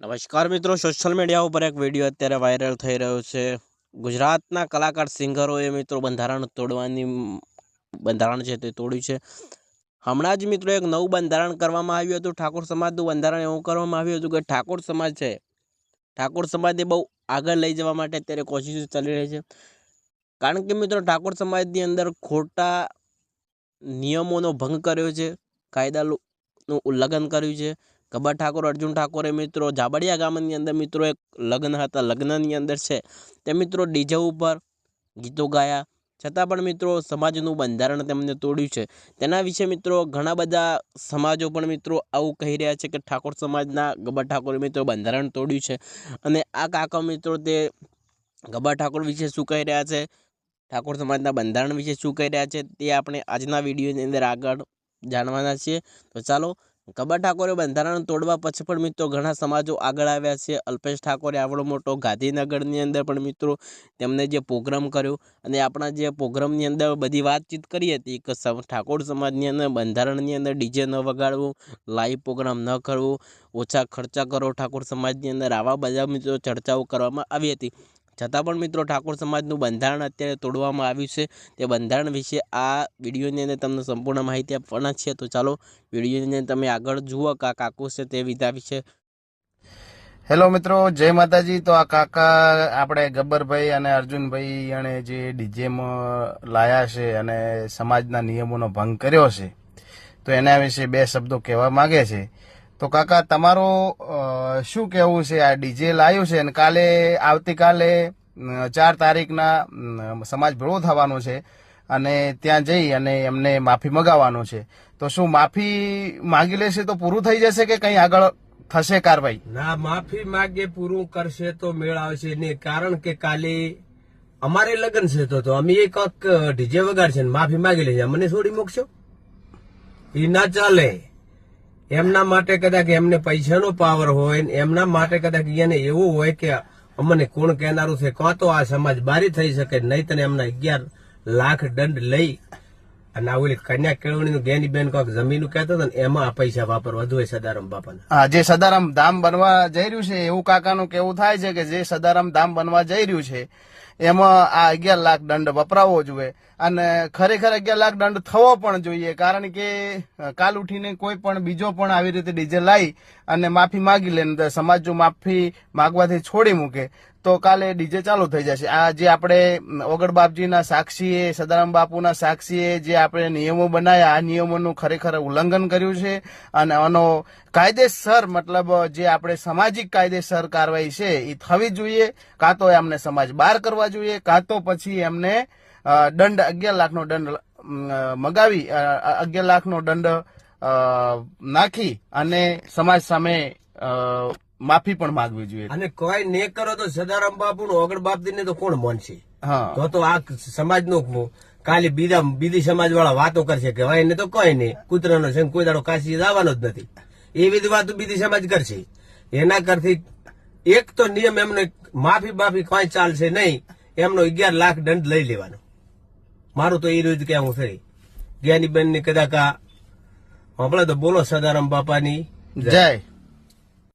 નમસ્કાર મિત્રો social media ઉપર એક વીડિયો અત્યારે વાયરલ થઈ રહ્યો છે. ગુજરાતના કલાકાર, સિંગરોએ મિત્રો બંધારણ તોડવાની બંધારણ છે તે તોડ્યું છે. હમણાં જ મિત્રો એક નવું બંધારણ કરવામાં આવ્યું હતું, ઠાકોર સમાજનું બંધારણ એવું કરવામાં આવ્યું હતું કે ઠાકોર સમાજ છે, ઠાકોર સમાજને બહુ આગળ લઈ જવા માટે અત્યારે કોશિશો ચાલી રહી છે. કારણ કે મિત્રો ઠાકોર સમાજની અંદર ખોટા નિયમોનો ભંગ કર્યો છે, કાયદાનું ઉલ્લંઘન કર્યું છે ગબ્બર ઠાકોર, અર્જુન ઠાકોરે મિત્રો જાબડિયા ગામની અંદર મિત્રો એક લગ્ન હતા. લગ્નની અંદર છે તે મિત્રો ડીજે ઉપર ગીતો ગાયા. છતાં પણ મિત્રો સમાજનું બંધારણ તેમને તોડ્યું છે. તેના વિશે મિત્રો ઘણા બધા સમાજો પણ મિત્રો આવું કહી રહ્યા છે કે ઠાકોર સમાજના ગબ્બર ઠાકોરે મિત્રો બંધારણ તોડ્યું છે. અને આ કાકા મિત્રો તે ગબ્બર ઠાકોર વિશે શું કહી રહ્યા છે? ઠાકોર સમાજના બંધારણ વિશે શું કહી રહ્યા છે તે આપણે આજના વિડીયોની અંદર આગળ જાણવાના છીએ. તો ચાલો ગબ્બર ઠાકોરે બંધારણ તોડવા પછી પણ મિત્રો ઘણા સમાજો આગળ આવ્યા છે. અલ્પેશ ઠાકોરે આવડો મોટો ગાંધીનગરની અંદર પણ મિત્રો તેમને જે પ્રોગ્રામ કર્યો અને આપણા જે પ્રોગ્રામની અંદર બધી વાતચીત કરી હતી કે ઠાકોર સમાજની અંદર બંધારણની અંદર ડીજે ન વગાડવું, લાઈવ પ્રોગ્રામ ન કરવું, ઓછા ખર્ચા કરો ઠાકોર સમાજની અંદર, આવા બધા મિત્રો ચર્ચાઓ કરવામાં આવી હતી. છતાં પણ મિત્રો ઠાકોર સમાજનું બંધારણ અત્યારે તોડવામાં આવ્યું છે. તે બંધારણ વિશે આ વિડીયોની અંદર તમને સંપૂર્ણ માહિતી આપવાના છે. તો ચાલો વિડીયોની અંદર તમે આગળ જુઓ કે આ કાકુ છે તે વિધા વિશે. હેલો મિત્રો, જય માતાજી. તો આ કાકા આપણે ગબ્બરભાઈ અને અર્જુનભાઈ અને જે ડીજેમાં લાયા છે અને સમાજના નિયમોનો ભંગ કર્યો છે. તો એના વિશે બે શબ્દો કહેવા માગે છે. તો કાકા, તમારું શું કહેવું છે? આ ડીજે લાવ્યું છે અને કાલે, આવતીકાલે ચાર તારીખના સમાજ ભેળો થવાનો છે અને ત્યાં જઈ અને એમને માફી મગાવવાનું છે. તો શું માફી માંગી લેશે તો પૂરું થઈ જશે કે કંઈ આગળ થશે કાર્યવાહી? ના, માફી માગે, પૂરું કરશે તો મેળ આવશે નહીં કારણ કે કાલે અમારે લગ્ન છે તો તો અમે એક ડીજે વગાડશે માફી માગી લેશે મને છોડી મૂકશો એ ના ચાલે. એમના માટે કદાચ એમને પૈસાનો પાવર હોય એમના માટે કદાચ એને એવું હોય કે અમને કોણ કહેનારું છે, કાં તો આ સમાજ બારી થઈ શકે નહીં તને એમના અગિયાર લાખ દંડ લઈ અને આ ઓલી કન્યા કેળવણીનું ગેની બેન કોઈક જમીન કહેતો હતો ને એમાં આ પૈસા વાપરવા. વધુ સદારામ બાપાના. જે સદારામ ધામ બનવા જઈ રહ્યું છે, એવું કાકાનું કેવું થાય છે કે જે સદારામ ધામ બનવા જઈ રહ્યું છે એમાં આ અગિયાર લાખ દંડ વપરાવવો જોઈએ. અને ખરેખર અગિયાર લાખ દંડ થવો પણ જોઈએ, કારણ કે કાલ ઉઠીને કોઈ પણ બીજો પણ આવી રીતે ડીજે લાવી અને માફી માગી લે સમાજ જો માફી માગવાથી છોડી મૂકે, તો કાલે ડીજે ચાલુ થઈ જશે. આ જે આપણે ઓગળ બાપજીના સાક્ષીએ, સદારામ બાપુના સાક્ષીએ જે આપણે નિયમો બનાવ્યા આ નિયમોનું ખરેખર ઉલ્લંઘન કર્યું છે. અને આનો કાયદેસર મતલબ જે આપણે સામાજિક કાયદેસર કાર્યવાહી છે એ થવી જોઈએ. કાં તો એમને સમાજ બહાર કરવા જોઈએ કાં તો પછી એમને દંડ અગિયાર લાખનો દંડ મગાવી અગિયાર લાખનો દંડ નાખી અને સમાજ સામે માફી પણ માંગવી જોઈએ. અને કોઈ ને કરો તો સદારામ બાપુ નું ઓગણ બાપદી ને તો કોણ માનશે? હા. તો તો આ સમાજનું કાલે બીજા બીજી સમાજ વાળા વાતો કરશે કે ભાઈ એને તો કોઈ નહીં. કૂતરાનો છે કોઈ દાડો કાશી આવવાનો જ નથી. એવી જ વાત બીજી સમાજ કરશે. એના કરતી એક તો નિયમ એમને માફી બાફી કોઈ ચાલશે નહીં, એમનો અગિયાર લાખ દંડ લઈ લેવાનો. મારું તો એ રોજ કેવું થઈ જ્ઞાનીબેનની કદાચ આ હમણાં તો બોલો સદારામ બાપાની. જય.